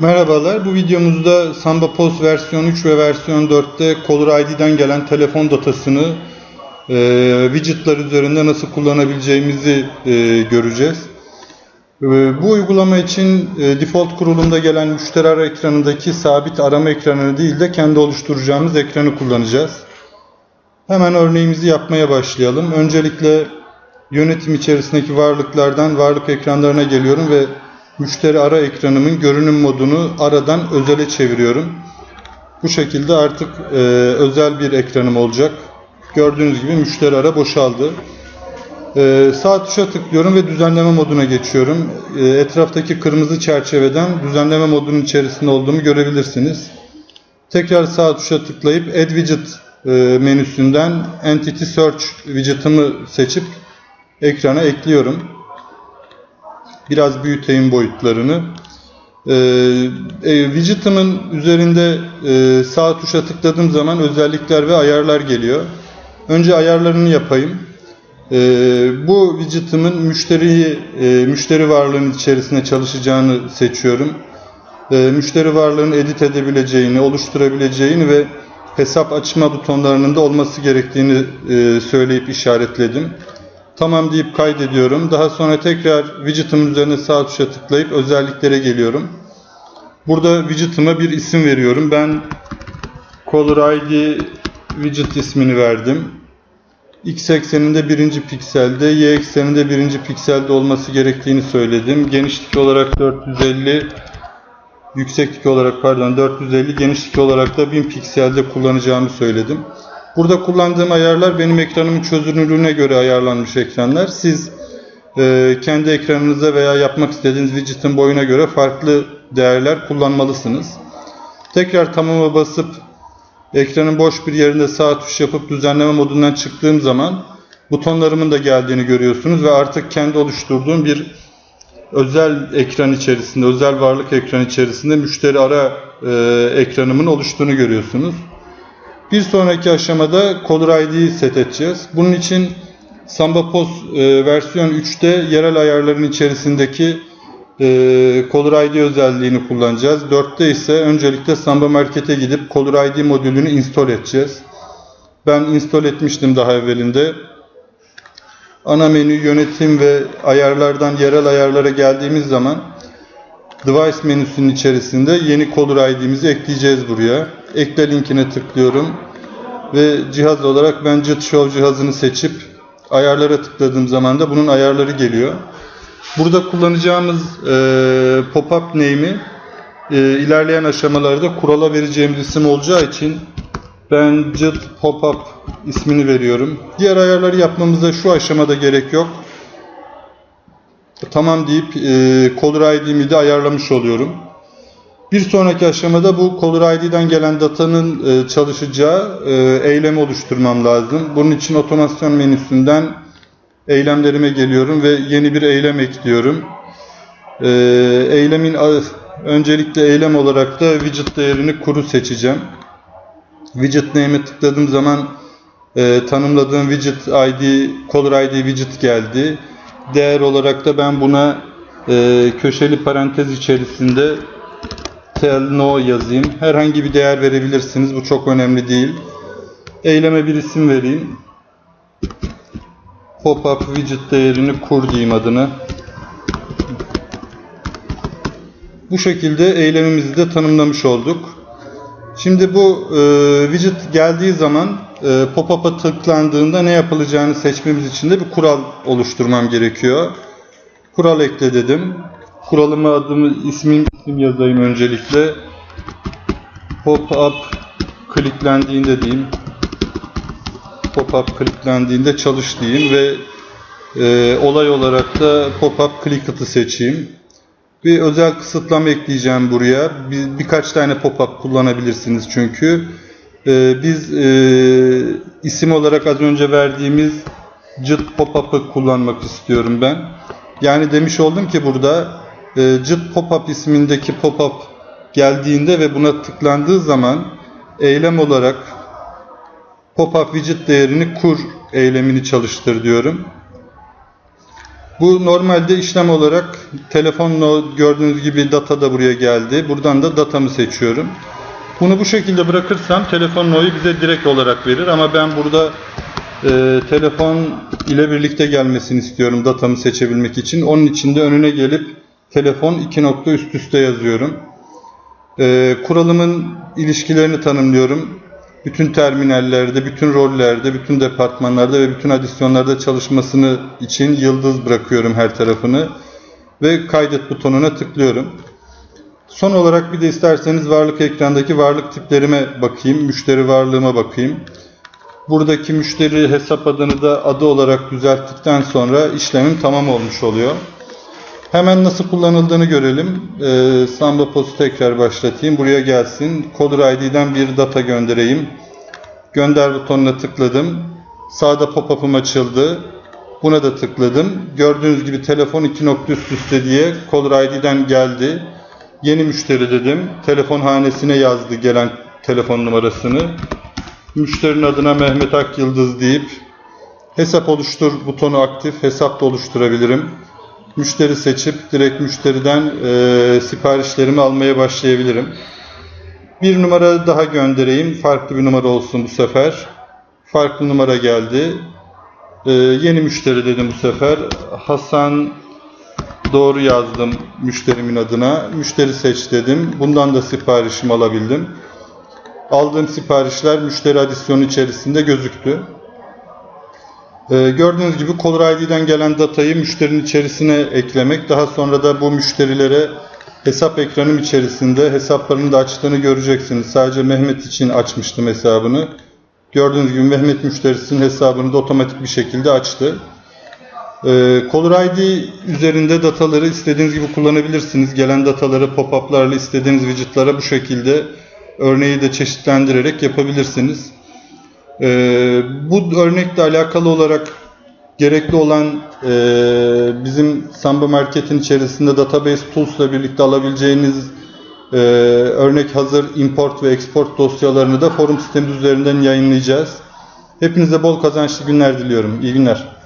Merhabalar, bu videomuzda Samba Post versiyon 3 ve versiyon 4'te Caller ID'den gelen telefon datasını e, widgetler üzerinde nasıl kullanabileceğimizi e, göreceğiz. E, bu uygulama için e, default kurulumda gelen müşteri ara ekranındaki sabit arama ekranını değil de kendi oluşturacağımız ekranı kullanacağız. Hemen örneğimizi yapmaya başlayalım. Öncelikle yönetim içerisindeki varlıklardan varlık ekranlarına geliyorum ve müşteri ara ekranımın görünüm modunu aradan özele çeviriyorum. Bu şekilde artık e, özel bir ekranım olacak. Gördüğünüz gibi müşteri ara boşaldı. E, sağ tuşa tıklıyorum ve düzenleme moduna geçiyorum. E, etraftaki kırmızı çerçeveden düzenleme modunun içerisinde olduğumu görebilirsiniz. Tekrar sağ tuşa tıklayıp Add Widget e, menüsünden Entity Search widget'ımı seçip ekrana ekliyorum. Biraz büyüteyim boyutlarını. Ee, e, widget'ımın üzerinde e, sağ tuşa tıkladığım zaman özellikler ve ayarlar geliyor. Önce ayarlarını yapayım. Ee, bu widget'ımın müşteriyi, e, müşteri varlığının içerisinde çalışacağını seçiyorum. Ee, müşteri varlığını edit edebileceğini, oluşturabileceğini ve hesap açma butonlarının da olması gerektiğini e, söyleyip işaretledim. Tamam deyip kaydediyorum. Daha sonra tekrar widget'ımın üzerine sağ tuşa tıklayıp özelliklere geliyorum. Burada widget'ıma bir isim veriyorum. Ben Caller ID widget ismini verdim. X ekseninde birinci pikselde, Y ekseninde birinci pikselde olması gerektiğini söyledim. Genişlik olarak 450, yükseklik olarak pardon 450, genişlik olarak da 1000 pikselde kullanacağımı söyledim. Burada kullandığım ayarlar benim ekranımın çözünürlüğüne göre ayarlanmış ekranlar. Siz e, kendi ekranınıza veya yapmak istediğiniz widget'in boyuna göre farklı değerler kullanmalısınız. Tekrar tamama basıp ekranın boş bir yerinde sağ tuş yapıp düzenleme modundan çıktığım zaman butonlarımın da geldiğini görüyorsunuz ve artık kendi oluşturduğum bir özel ekran içerisinde, özel varlık ekran içerisinde müşteri ara e, ekranımın oluştuğunu görüyorsunuz. Bir sonraki aşamada Caller ID'yi set edeceğiz. Bunun için Samba Post e, versiyon 3'te yerel ayarların içerisindeki e, Caller ID özelliğini kullanacağız. 4'te ise öncelikle Samba Market'e gidip Caller ID modülünü install edeceğiz. Ben install etmiştim daha evvelinde. Ana menü yönetim ve ayarlardan yerel ayarlara geldiğimiz zaman Device menüsünün içerisinde yeni Caller ID'mizi ekleyeceğiz buraya. Ekle linkine tıklıyorum. Ve cihaz olarak ben Jet Show cihazını seçip ayarlara tıkladığım zaman da bunun ayarları geliyor. Burada kullanacağımız e, pop-up name'i e, ilerleyen aşamalarda kurala vereceğimiz isim olacağı için ben Jet Pop-up ismini veriyorum. Diğer ayarları yapmamıza şu aşamada gerek yok. Tamam deyip e, Caller ID'mi de ayarlamış oluyorum. Bir sonraki aşamada bu Caller ID'den gelen datanın e, çalışacağı e, eylemi oluşturmam lazım. Bunun için otomasyon menüsünden eylemlerime geliyorum ve yeni bir eylem ekliyorum. E, eylemin öncelikle eylem olarak da widget değerini kuru seçeceğim. Widget name'e tıkladığım zaman tanımladığım widget ID, Caller ID widget geldi. Değer olarak da ben buna köşeli parantez içerisinde tell no yazayım. Herhangi bir değer verebilirsiniz. Bu çok önemli değil. Eyleme bir isim vereyim. Pop-up widget değerini kur diyeyim adını. Bu şekilde eylemimizi de tanımlamış olduk. Şimdi bu e, widget geldiği zaman e, pop-up'a tıklandığında ne yapılacağını seçmemiz için de bir kural oluşturmam gerekiyor. Kural ekle dedim. Kuralıma adımı, ismim, isim yazayım öncelikle. Pop-up kliklendiğinde diyeyim. Pop-up kliklendiğinde çalış diyeyim ve e, olay olarak da pop-up clicket'ı seçeyim. Bir özel kısıtlama ekleyeceğim buraya. Bir, birkaç tane pop-up kullanabilirsiniz çünkü. Ee, biz e, isim olarak az önce verdiğimiz cıt pop-up'ı kullanmak istiyorum ben. Yani demiş oldum ki burada e, cıt pop-up ismindeki pop-up geldiğinde ve buna tıklandığı zaman eylem olarak pop-up widget değerini kur eylemini çalıştır diyorum. Bu normalde işlem olarak telefonla gördüğünüz gibi data da buraya geldi. Buradan da datamı seçiyorum. Bunu bu şekilde bırakırsam telefon oyu bize direkt olarak verir ama ben burada e, telefon ile birlikte gelmesini istiyorum datamı seçebilmek için. Onun için de önüne gelip telefon iki nokta üst üste yazıyorum. E, kuralımın ilişkilerini tanımlıyorum. Bütün terminallerde, bütün rollerde, bütün departmanlarda ve bütün adisyonlarda çalışmasını için yıldız bırakıyorum her tarafını ve kaydet butonuna tıklıyorum. Son olarak bir de isterseniz varlık ekrandaki varlık tiplerime bakayım, müşteri varlığıma bakayım. Buradaki müşteri hesap adını da adı olarak düzelttikten sonra işlemim tamam olmuş oluyor. Hemen nasıl kullanıldığını görelim. Ee, Samba Post'u tekrar başlatayım. Buraya gelsin. Caller ID'den bir data göndereyim. Gönder butonuna tıkladım. Sağda pop-up'ım açıldı. Buna da tıkladım. Gördüğünüz gibi telefon iki nokta üst üste diye Caller ID'den geldi. Yeni müşteri dedim. Telefon hanesine yazdı gelen telefon numarasını. Müşterinin adına Mehmet Ak Yıldız deyip hesap oluştur butonu aktif. Hesap da oluşturabilirim. Müşteri seçip direkt müşteriden e, siparişlerimi almaya başlayabilirim. Bir numara daha göndereyim. Farklı bir numara olsun bu sefer. Farklı numara geldi. E, yeni müşteri dedim bu sefer. Hasan doğru yazdım müşterimin adına. Müşteri seç dedim. Bundan da siparişimi alabildim. Aldığım siparişler müşteri adisyonu içerisinde gözüktü. Ee, gördüğünüz gibi Caller ID'den gelen datayı müşterinin içerisine eklemek, daha sonra da bu müşterilere hesap ekranım içerisinde hesaplarını da açtığını göreceksiniz. Sadece Mehmet için açmıştım hesabını. Gördüğünüz gibi Mehmet müşterisinin hesabını da otomatik bir şekilde açtı. Ee, Caller ID üzerinde dataları istediğiniz gibi kullanabilirsiniz. Gelen dataları pop-up'larla istediğiniz widget'lara bu şekilde örneği de çeşitlendirerek yapabilirsiniz. Ee, bu örnekle alakalı olarak gerekli olan e, bizim Samba Market'in içerisinde database tools ile birlikte alabileceğiniz e, örnek hazır import ve export dosyalarını da forum sitemiz üzerinden yayınlayacağız. Hepinize bol kazançlı günler diliyorum. İyi günler.